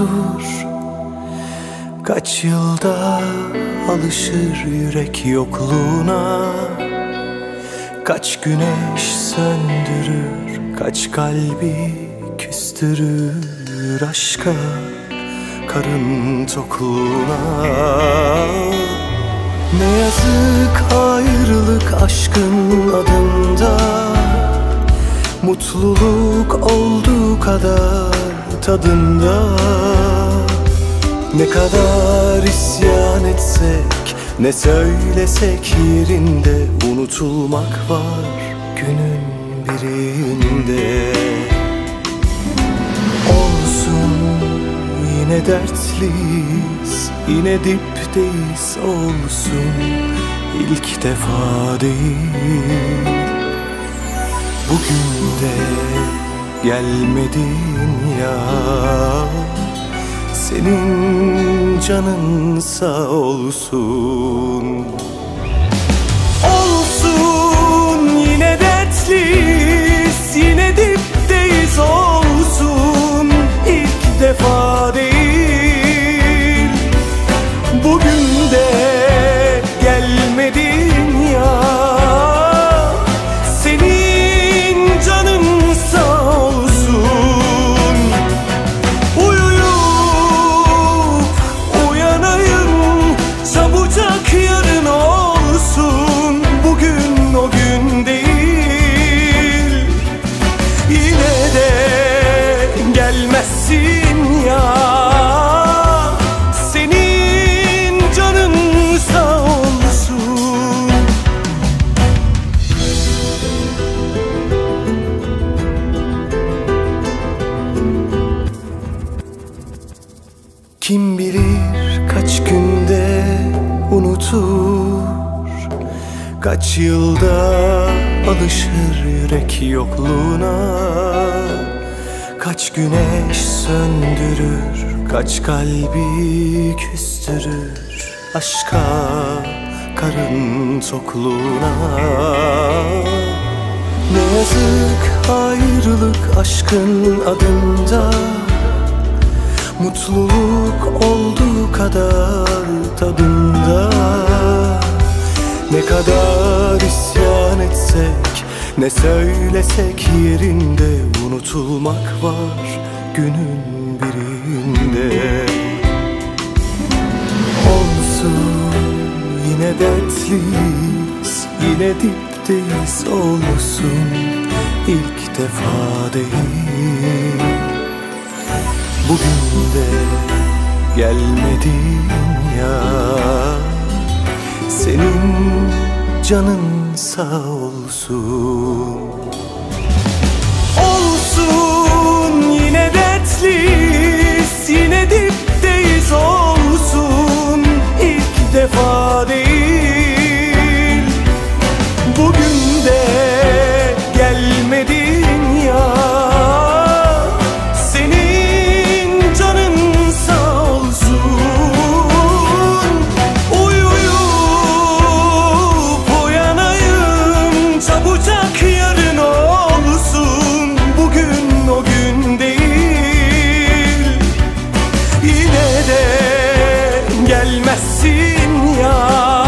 unutur. Kaç yılda alışır yürek yokluğuna. Kaç güneş söndürür Kaç kalbi küstürür aşka Karın tokluğuna. Ne yazık ayrılık aşkın adında Mutluluk olduğu kadar tadında. Ne kadar isyan etsek Ne söylesek yerinde Unutulmak var günün birinde. Olsun yine dertliyiz Yine dipteyiz olsun. İlk defa değil Bugün de gelmedin ya. Senin canın sağ olsun. Olsun yine dertliyiz Yine dipteyiz olsun. İlk defa değil Kim bilir kaç günde unutur? Kaç yılda alışır yürek yokluğuna? Kaç güneş söndürür Kaç kalbi küstürür Aşka karın tokluğuna Ne yazık ayrılık aşkın adında Mutluluk olduğu kadar tadında. Ne kadar isyan etsek Ne söylesek yerinde Unutulmak var günün birinde. Olsun yine dertliyiz Yine dipteyiz olsun. İlk defa değil Bugün de gelmedin ya. Senin canın sağ olsun de gelmezsin ya.